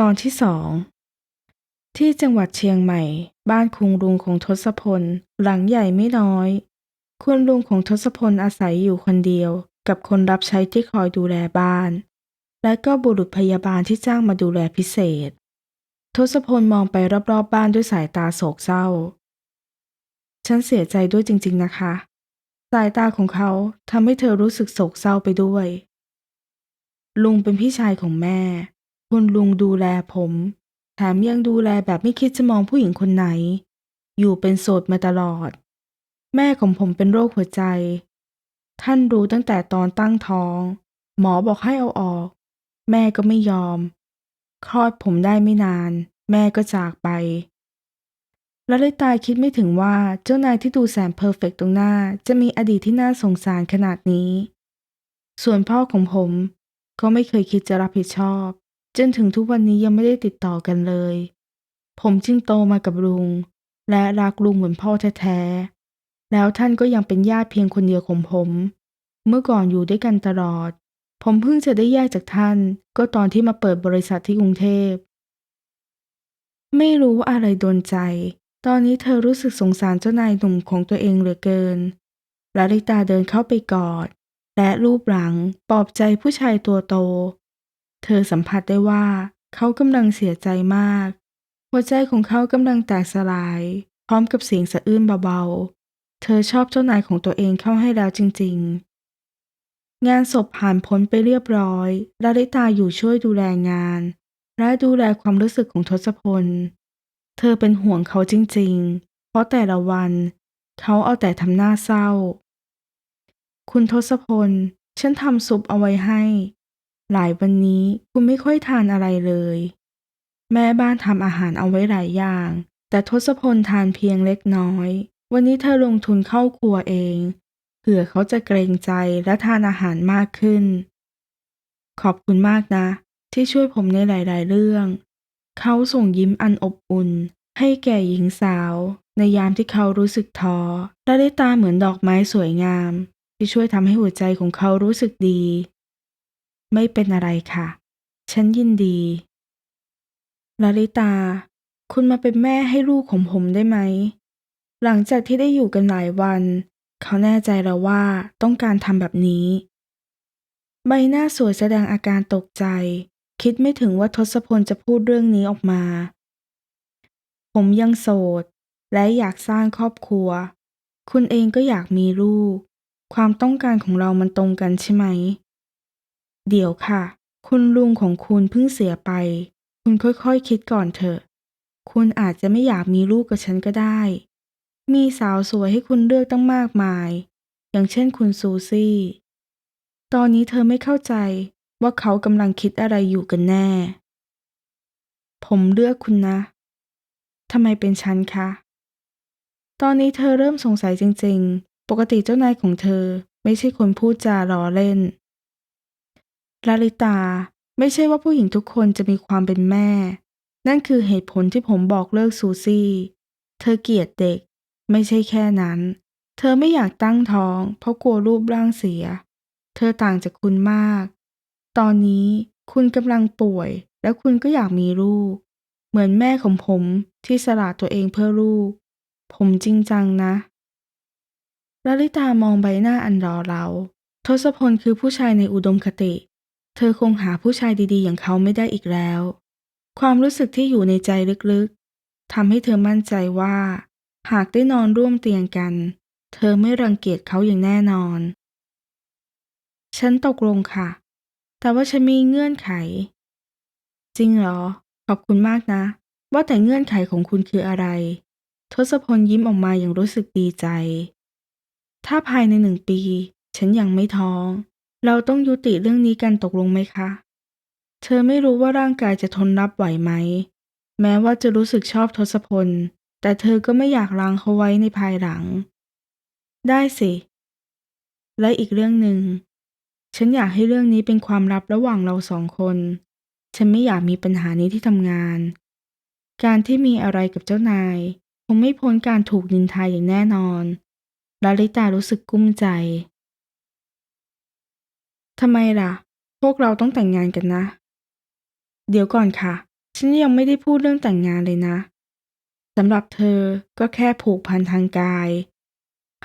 ตอนที่สองที่จังหวัดเชียงใหม่ บ้านคุณลุงของทศพล หลังใหญ่ไม่น้อย คุณลุงของทศพลอาศัยอยู่คนเดียว กับคนรับใช้ที่คอยดูแลบ้าน และก็บุรุษพยาบาลที่จ้างมาดูแลพิเศษ ทศพลมองไปรอบๆบบ้านด้วยสายตาโศกเศร้า ฉันเสียใจด้วยจริง ๆนะคะ สายตาของเขาทำให้เธอรู้สึกโศกเศร้าไปด้วย ลุงเป็นพี่ชายของแม่ คุณลุงดูแลผม แถมยังดูแลแบบไม่คิดจะมองผู้หญิงคนไหน อยู่เป็นโสดมาตลอด แม่ของผมเป็นโรคหัวใจ ท่านรู้ตั้งแต่ตอนตั้งท้อง หมอบอกให้เอาออก แม่ก็ไม่ยอม คลอดผมได้ไม่นาน แม่ก็จากไปและเลยตายคิดไม่ถึงว่าเจ้านายที่ดูแสนเพอร์เฟกต์ตรงหน้าจะมีอดีตที่น่าสงสารขนาดนี้ ส่วนพ่อของผมก็ไม่เคยคิดจะรับผิดชอบ จนถึงทุกวันนี้ยังไม่ได้ติดต่อกันเลย ผมจึงโตมากับลุง และรักลุงเหมือนพ่อแท้ๆ แล้วท่านก็ยังเป็นญาติเพียงคนเดียวของผม เมื่อก่อนอยู่ด้วยกันตลอด ผมเพิ่งจะได้แยกจากท่าน ก็ตอนที่มาเปิดบริษัทที่กรุงเทพ ไม่รู้อะไรโดนใจ ตอนนี้เธอรู้สึกสงสารเจ้านายหนุ่มของตัวเองเหลือเกินลาลิตาเดินเข้าไปกอด และรูปหลังปลอบใจผู้ชายตัวโต เธอสัมผัสได้ว่าเขากำลังเสียใจมาก หัวใจของเขากำลังแตกสลาย พร้อมกับเสียงสะอื้นเบาๆ เธอชอบเจ้านายของตัวเองเข้าให้แล้วจริง ๆ งานศพผ่านพ้นไปเรียบร้อยลาลิตาอยู่ช่วยดูแลงาน และดูแลความรู้สึกของทศพล เธอเป็นห่วงเขาจริง ๆ เพราะแต่ละวัน เขาเอาแต่ทำหน้าเศร้า คุณทศพล ฉันทำซุปเอาไว้ให้ หลายวันนี้คุณไม่ค่อยทานอะไรเลย แม่บ้านทำอาหารเอาไว้หลายอย่าง แต่ทศพลทานเพียงเล็กน้อย วันนี้เธอลงทุนเข้าครัวเอง เผื่อเขาจะเกรงใจและทานอาหารมากขึ้น ขอบคุณมากนะ ที่ช่วยผมในหลาย ๆ เรื่อง เขาส่งยิ้มอันอบอุ่น ให้แก่หญิงสาว ในยามที่เขารู้สึกท้อและได้ตาเหมือนดอกไม้สวยงาม ที่ช่วยทำให้หัวใจของเขารู้สึกดี ไม่เป็นอะไรค่ะ ฉันยินดีลาลิตา คุณมาเป็นแม่ให้ลูกของผมได้ไหม หลังจากที่ได้อยู่กันหลายวัน เขาแน่ใจแล้วว่าต้องการทำแบบนี้ ใบหน้าสวยแสดงอาการตกใจ คิดไม่ถึงว่าทศพลจะพูดเรื่องนี้ออกมา ผมยังโสด และอยากสร้างครอบครัว คุณเองก็อยากมีลูก ความต้องการของเรามันตรงกันใช่ไหม เดี๋ยวค่ะ คุณลุงของคุณเพิ่งเสียไป คุณค่อยๆคคิดก่อนเถอะ คุณอาจจะไม่อยากมีลูกกับฉันก็ได้ มีสาวสวยให้คุณเลือกตั้งมากมาย อย่างเช่นคุณซูซี่ ตอนนี้เธอไม่เข้าใจว่าเขากำลังคิดอะไรอยู่กันแน่ ผมเลือกคุณนะ ทำไมเป็นฉันคะ ตอนนี้เธอเริ่มสงสัยจริงๆ ปกติเจ้านายของเธอไม่ใช่คนพูดจาล้อเล่น ลาลิตา ไม่ใช่ว่าผู้หญิงทุกคนจะมีความเป็นแม่ นั่นคือเหตุผลที่ผมบอกเลิกซูซี่ เธอเกลียดเด็ก ไม่ใช่แค่นั้น เธอไม่อยากตั้งท้อง เพราะกลัวรูปร่างเสีย เธอต่างจากคุณมาก ตอนนี้คุณกำลังป่วย และคุณก็อยากมีลูก เหมือนแม่ของผมที่สละตัวเองเพื่อลูก ผมจริงจังนะลลิตามองใบหน้าอันรอเรา ทศพลคือผู้ชายในอุดมคติ เธอคงหาผู้ชายดีๆ อย่างเขาไม่ได้อีกแล้ว ความรู้สึกที่อยู่ในใจลึกๆทำให้เธอมั่นใจว่า หากได้นอนร่วมเตียงกัน เธอไม่รังเกียจเขาอย่างแน่นอน ฉันตกลงค่ะ แต่ว่าฉันมีเงื่อนไข จริงเหรอ ขอบคุณมากนะ ว่าแต่เงื่อนไขของคุณคืออะไร ทศพลยิ้มออกมาอย่างรู้สึกดีใจ ถ้าภายในหนึ่งปี ฉันยังไม่ท้อง เราต้องยุติเรื่องนี้กันตกลงไหมคะ เธอไม่รู้ว่าร่างกายจะทนรับไหวไหม แม้ว่าจะรู้สึกชอบทศพล แต่เธอก็ไม่อยากล้างเขาไว้ในภายหลัง ได้สิ และอีกเรื่องหนึ่ง ฉันอยากให้เรื่องนี้เป็นความลับระหว่างเราสองคน ฉันไม่อยากมีปัญหานี้ที่ทำงาน การที่มีอะไรกับเจ้านาย คงไม่พ้นการถูกนินทายอย่างแน่นอนลาลิตารู้สึกกุ้มใจ ทำไมล่ะ พวกเราต้องแต่งงานกันนะ เดี๋ยวก่อนค่ะ ฉันยังไม่ได้พูดเรื่องแต่งงานเลยนะสำหรับเธอก็แค่ผูกพันทางกาย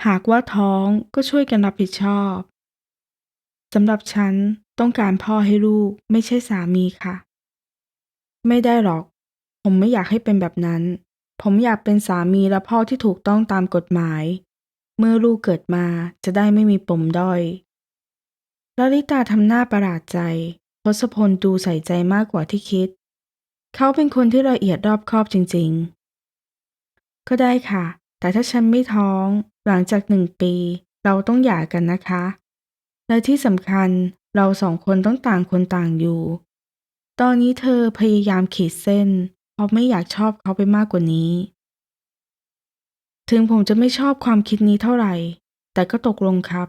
หากว่าท้องก็ช่วยกันรับผิดชอบสำหรับฉันต้องการพ่อให้ลูกไม่ใช่สามีค่ะ ไม่ได้หรอก ผมไม่อยากให้เป็นแบบนั้น ผมอยากเป็นสามีและพ่อที่ถูกต้องตามกฎหมาย เมื่อลูกเกิดมาจะได้ไม่มีปมด้อย ลลิตาทำหน้าประหลาดใจทศพลดูใส่ใจมากกว่าที่คิด เขาเป็นคนที่ละเอียดรอบคอบจริงๆ ก็ได้ค่ะ แต่ถ้าฉันไม่ท้องหลังจากหนึ่งปี เราต้องหย่ากันนะคะ และที่สำคัญเราสองคนต้องต่างคนต่างอยู่ ตอนนี้เธอพยายามขีดเส้น เพราะไม่อยากชอบเขาไปมากกว่านี้ ถึงผมจะไม่ชอบความคิดนี้เท่าไหร่ แต่ก็ตกลงครับ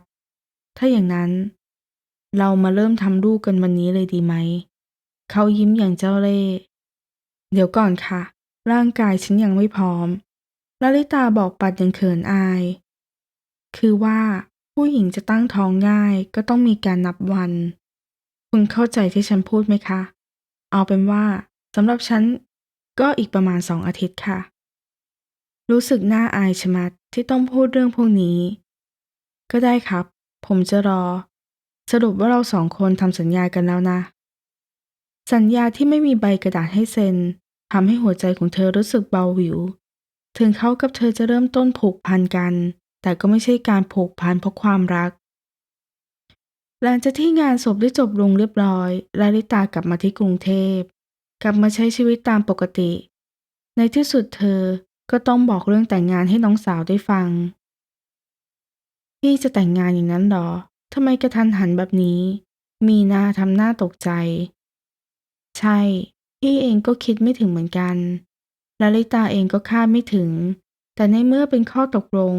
ถ้าอย่างนั้น เรามาเริ่มทำลูกกันวันนี้เลยดีไหม เขายิ้มอย่างเจ้าเล่ห์เดี๋ยวก่อนค่ะ ร่างกายฉันยังไม่พร้อมลลิตาบอกปัดอย่างเขินอาย คือว่าผู้หญิงจะตั้งท้องง่ายก็ต้องมีการนับวัน คุณเข้าใจที่ฉันพูดไหมคะ เอาเป็นว่าสำหรับฉันก็อีกประมาณสองอาทิตย์ค่ะ รู้สึกน่าอายชะมัดที่ต้องพูดเรื่องพวกนี้ ก็ได้ครับ ผมจะรอ สรุปว่าเราสองคนทำสัญญากันแล้วนะ สัญญาที่ไม่มีใบกระดาษให้เซ็นทำให้หัวใจของเธอรู้สึกเบาหวิว ถึงเขากับเธอจะเริ่มต้นผูกพันกัน แต่ก็ไม่ใช่การผูกพันเพราะความรัก หลังจากที่งานศพได้จบลงเรียบร้อยลาลิตากลับมาที่กรุงเทพ กลับมาใช้ชีวิตตามปกติ ในที่สุดเธอก็ต้องบอกเรื่องแต่งงานให้น้องสาวได้ฟัง พี่จะแต่งงานอย่างนั้นหรอ ทำไมกระทันหันแบบนี้ มีนาทำหน้าตกใจ ใช่ พี่เองก็คิดไม่ถึงเหมือนกันลลิตาเองก็คาดไม่ถึง แต่ในเมื่อเป็นข้อตกลง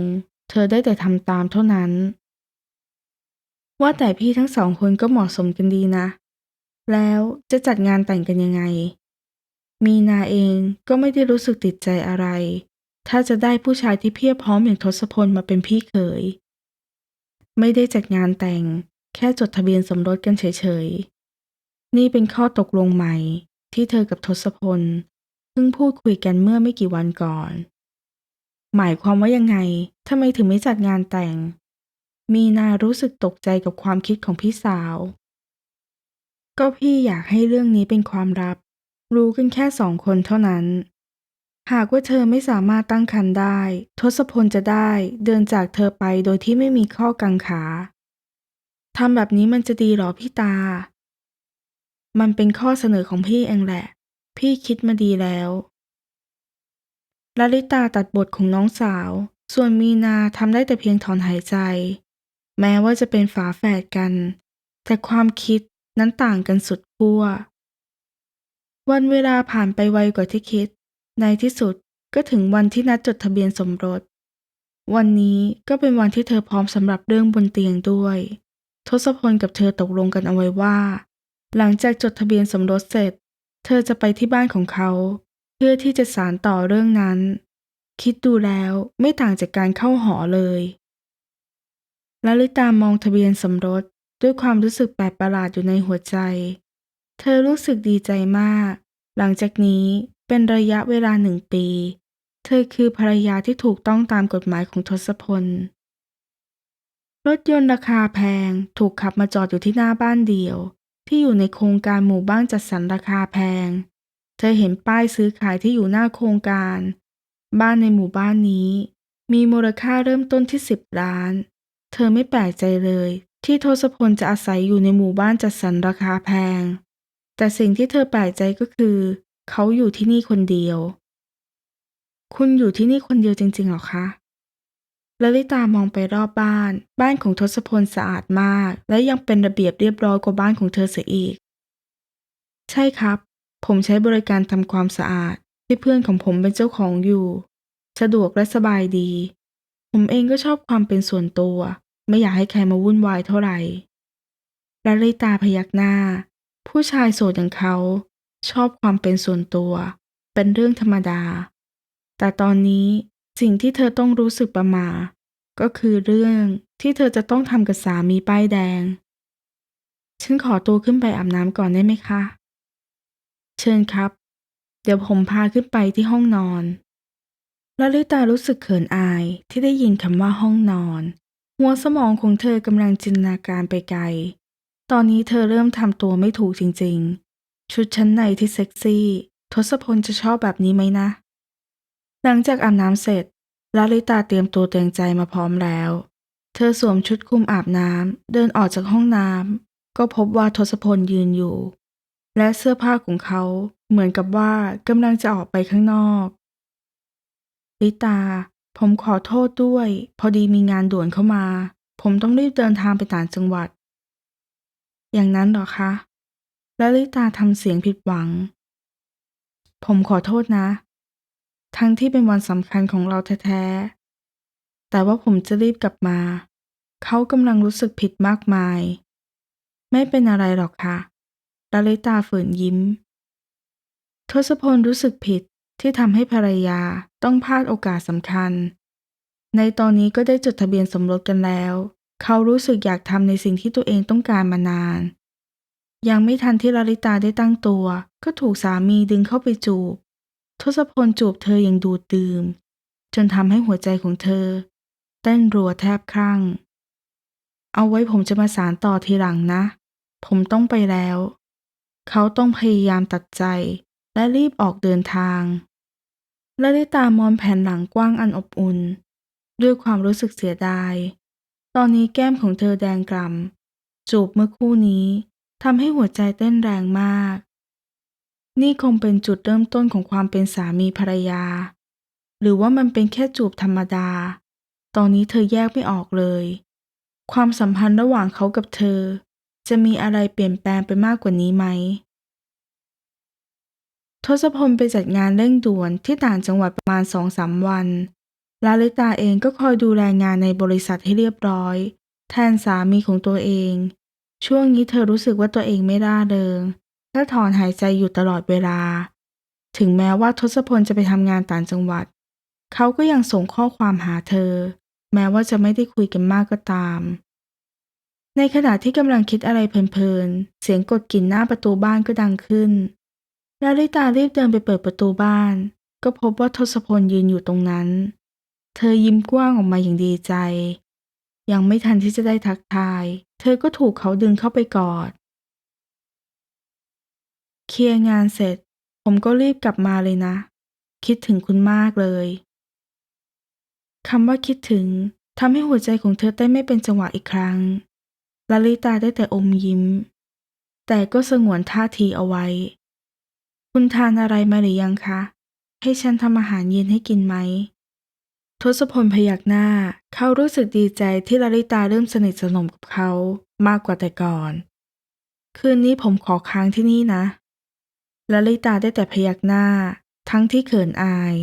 เธอได้แต่ทำตามเท่านั้น ว่าแต่พี่ทั้งสองคนก็เหมาะสมกันดีนะ แล้วจะจัดงานแต่งกันยังไง มีนาเองก็ไม่ได้รู้สึกติดใจอะไร ถ้าจะได้ผู้ชายที่เพียบพร้อมอย่างทศพลมาเป็นพี่เขย ไม่ได้จัดงานแต่ง แค่จดทะเบียนสมรสกันเฉยๆ นี่เป็นข้อตกลงใหม่ที่เธอกับทศพลเพิ่งพูดคุยกันเมื่อไม่กี่วันก่อน หมายความว่ายังไงทำไมถึงไม่จัดงานแต่ง มีนารู้สึกตกใจกับความคิดของพี่สาว ก็พี่อยากให้เรื่องนี้เป็นความลับ รู้กันแค่สองคนเท่านั้น หากว่าเธอไม่สามารถตั้งครรภ์ได้ ทศพลจะได้เดินจากเธอไปโดยที่ไม่มีข้อกังขาทำแบบนี้มันจะดีหรอพี่ตา มันเป็นข้อเสนอของพี่เองแหละ พี่คิดมาดีแล้วลลิตาตัดบทของน้องสาว ส่วนมีนาทำได้แต่เพียงถอนหายใจ แม้ว่าจะเป็นฝาแฝดกัน แต่ความคิดนั้นต่างกันสุดขั้ววันเวลาผ่านไปไวกว่าที่คิด ในที่สุดก็ถึงวันที่นัดจดทะเบียนสมรส วันนี้ก็เป็นวันที่เธอพร้อมสำหรับเรื่องบนเตียงด้วย ทศพลกับเธอตกลงกันเอาไว้ว่า หลังจากจดทะเบียนสมรสเสร็จ เธอจะไปที่บ้านของเขา เพื่อที่จะสารต่อเรื่องนั้น คิดดูแล้วไม่ต่างจากการเข้าหอเลยลลิตามองทะเบียนสมรสด้วยความรู้สึกแปลกประหลาดอยู่ในหัวใจ เธอรู้สึกดีใจมาก หลังจากนี้ เป็นระยะเวลาหนึ่งปี เธอคือภรรยาที่ถูกต้องตามกฎหมายของทศพล รถยนต์ราคาแพงถูกขับมาจอดอยู่ที่หน้าบ้านเดียว ที่อยู่ในโครงการหมู่บ้านจัดสรรราคาแพง เธอเห็นป้ายซื้อขายที่อยู่หน้าโครงการ บ้านในหมู่บ้านนี้ มีมูลค่าเริ่มต้นที่สิบล้าน เธอไม่แปลกใจเลย ที่ทศพลจะอาศัยอยู่ในหมู่บ้านจัดสรรราคาแพง แต่สิ่งที่เธอแปลกใจก็คือ เขาอยู่ที่นี่คนเดียว คุณอยู่ที่นี่คนเดียวจริงๆหรอคะลลิตามองไปรอบบ้าน บ้านของทศพลสะอาดมาก และยังเป็นระเบียบเรียบร้อยกว่าบ้านของเธอเสียอีก ใช่ครับ ผมใช้บริการทำความสะอาด ที่เพื่อนของผมเป็นเจ้าของอยู่ สะดวกและสบายดี ผมเองก็ชอบความเป็นส่วนตัว ไม่อยากให้ใครมาวุ่นวายเท่าไหร่ลลิตาพยักหน้า ผู้ชายโสดอย่างเขา ชอบความเป็นส่วนตัว เป็นเรื่องธรรมดา แต่ตอนนี้สิ่งที่เธอต้องรู้สึกประมา ก็คือเรื่องที่เธอจะต้องทำกับสามีป้ายแดง ฉันขอตัวขึ้นไปอาบน้ำก่อนได้ไหมคะ เชิญครับ เดี๋ยวผมพาขึ้นไปที่ห้องนอนลลิตารู้สึกเขินอายที่ได้ยินคำว่าห้องนอน หัวสมองของเธอกำลังจินตนาการไปไกล ตอนนี้เธอเริ่มทำตัวไม่ถูกจริงๆ ชุดชั้นในที่เซ็กซี่ ทศพลจะชอบแบบนี้ไหมนะ หลังจากอาบน้ำเสร็จลลิตาเตรียมตัวเตรียมใจมาพร้อมแล้ว เธอสวมชุดคลุมอาบน้ำเดินออกจากห้องน้ำก็พบว่าทศพลยืนอยู่ และเสื้อผ้าของเขาเหมือนกับว่ากำลังจะออกไปข้างนอก ลิตา ผมขอโทษด้วย พอดีมีงานด่วนเข้ามา ผมต้องรีบเดินทางไปต่างจังหวัด อย่างนั้นหรอคะ ละลิตาทำเสียงผิดหวัง ผมขอโทษนะ ทั้งที่เป็นวันสำคัญของเราแท้ๆ แต่ว่าผมจะรีบกลับมา เขากำลังรู้สึกผิดมากมาย ไม่เป็นอะไรหรอกค่ะลลิตาฝืนยิ้ม ทศพลรู้สึกผิดที่ทำให้ภรรยาต้องพลาดโอกาสสำคัญ ในตอนนี้ก็ได้จดทะเบียนสมรสกันแล้ว เขารู้สึกอยากทำในสิ่งที่ตัวเองต้องการมานาน ยังไม่ทันที่ลลิตาได้ตั้งตัว ก็ถูกสามีดึงเข้าไปจูบ ทศพลจูบเธออย่างดูดดื่ม จนทำให้หัวใจของเธอ เต้นรัวแทบครั่ง เอาไว้ผมจะมาสารต่อทีหลังนะ ผมต้องไปแล้ว เขาต้องพยายามตัดใจ และรีบออกเดินทางลลิตามองแผ่นหลังกว้างอันอบอุ่น ด้วยความรู้สึกเสียดาย ตอนนี้แก้มของเธอแดงกล่ำจูบเมื่อคู่นี้ ทำให้หัวใจเต้นแรงมาก นี่คงเป็นจุดเริ่มต้นของความเป็นสามีภรรยา หรือว่ามันเป็นแค่จูบธรรมดา ตอนนี้เธอแยกไม่ออกเลย ความสัมพันธ์ระหว่างเขากับเธอ จะมีอะไรเปลี่ยนแปลงไปมากกว่านี้ไหมทศพลไปจัดงานเร่งด่วนที่ต่างจังหวัดประมาณสองสามวัน ลาลิตาเองก็คอยดูแลงานในบริษัทให้เรียบร้อย แทนสามีของตัวเอง ช่วงนี้เธอรู้สึกว่าตัวเองไม่ร่าเริงและถอนหายใจอยู่ตลอดเวลา ถึงแม้ว่าทศพลจะไปทำงานต่างจังหวัด เขาก็ยังส่งข้อความหาเธอ แม้ว่าจะไม่ได้คุยกันมากก็ตาม ในขณะที่กำลังคิดอะไรเพลินๆ เสียงกดกิ่นหน้าประตูบ้านก็ดังขึ้นลาลิตารีบเดินไปเปิดประตูบ้าน ก็พบว่าทศพลยืนอยู่ตรงนั้น เธอยิ้มกว้างออกมาอย่างดีใจ ยังไม่ทันที่จะได้ทักทาย เธอก็ถูกเขาดึงเข้าไปกอด เคลียร์งานเสร็จ ผมก็รีบกลับมาเลยนะ คิดถึงคุณมากเลยคำว่าคิดถึงทำให้หัวใจของเธอเต้นไม่เป็นจังหวะอีกครั้งลาลิตาได้แต่อมยิ้ม แต่ก็สงวนท่าทีเอาไว้ คุณทานอะไรมาหรือยังคะ ให้ฉันทำอาหารเย็นให้กินไหม ทศพลพยักหน้า เขารู้สึกดีใจที่ลลิตาเริ่มสนิทสนมกับเขามากกว่าแต่ก่อน คืนนี้ผมขอค้างที่นี่นะลลิตาได้แต่พยักหน้า ทั้งที่เขินอาย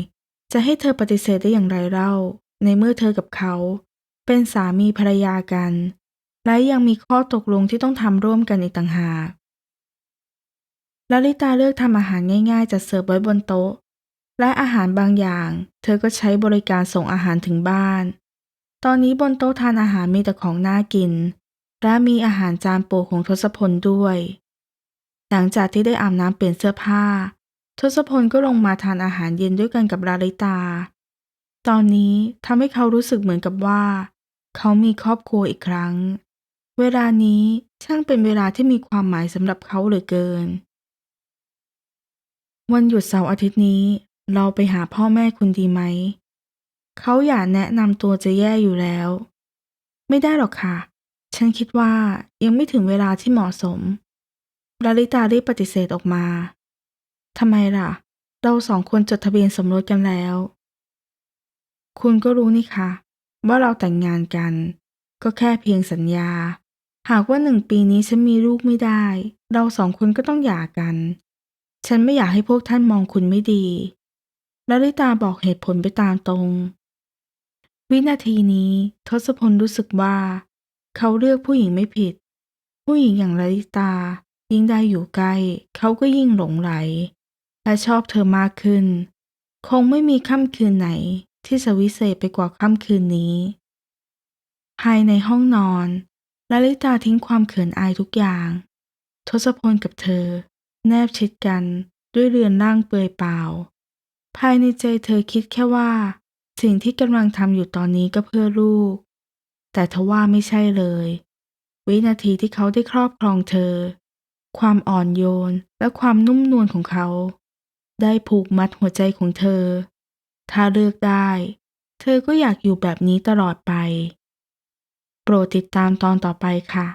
จะให้เธอปฏิเสธได้อย่างไรเล่า ในเมื่อเธอกับเขา เป็นสามีภรรยากัน และยังมีข้อตกลงที่ต้องทำร่วมกันอีกต่างหากลลิตาเลือกทำอาหารง่ายๆจัดเสิร์ฟไว้บนโต๊ะ และอาหารบางอย่าง เธอก็ใช้บริการส่งอาหารถึงบ้าน ตอนนี้บนโต๊ะทานอาหารมีแต่ของน่ากิน และมีอาหารจานโปรดของทศพลด้วย หลังจากที่ได้อาบน้ำเปลี่ยนเสื้อผ้า ทศพลก็ลงมาทานอาหารเย็นด้วยกันกับลาลิตา ตอนนี้ทำให้เขารู้สึกเหมือนกับว่า เขามีครอบครัวอีกครั้ง เวลานี้ช่างเป็นเวลาที่มีความหมายสำหรับเขาเหลือเกิน วันหยุดเสาร์อาทิตย์นี้ เราไปหาพ่อแม่คุณดีไหม เขาอยากแนะนำตัวจะแย่อยู่แล้ว ไม่ได้หรอกค่ะ ฉันคิดว่ายังไม่ถึงเวลาที่เหมาะสมลลิตารีบปฏิเสธออกมา ทำไมล่ะ เราสองคนจดทะเบียนสมรสกันแล้ว คุณก็รู้นี่คะว่าเราแต่งงานกัน ก็แค่เพียงสัญญา หากว่าหนึ่งปีนี้ฉันมีลูกไม่ได้ เราสองคนก็ต้องหย่ากัน ฉันไม่อยากให้พวกท่านมองคุณไม่ดี ลลิตาบอกเหตุผลไปตามตรง วินาทีนี้ทศพลรู้สึกว่า เขาเลือกผู้หญิงไม่ผิด ผู้หญิงอย่างลลิตายิ่งได้อยู่ใกล้ เขาก็ยิ่งหลงไหล และชอบเธอมากขึ้น คงไม่มีค่ำคืนไหนที่จะวิเศษไปกว่าค่ำคืนนี้ ภายในห้องนอนลลิตาทิ้งความเขินอายทุกอย่าง ทศพลกับเธอ แนบชิดกันด้วยเรือนร่างเปลือยเปล่า ภายในใจเธอคิดแค่ว่า สิ่งที่กำลังทำอยู่ตอนนี้ก็เพื่อลูก แต่ทว่าไม่ใช่เลย วินาทีที่เขาได้ครอบครองเธอ ความอ่อนโยนและความนุ่มนวลของเขา ได้ผูกมัดหัวใจของเธอ ถ้าเลือกได้ เธอก็อยากอยู่แบบนี้ตลอดไป โปรดติดตามตอนต่อไปค่ะ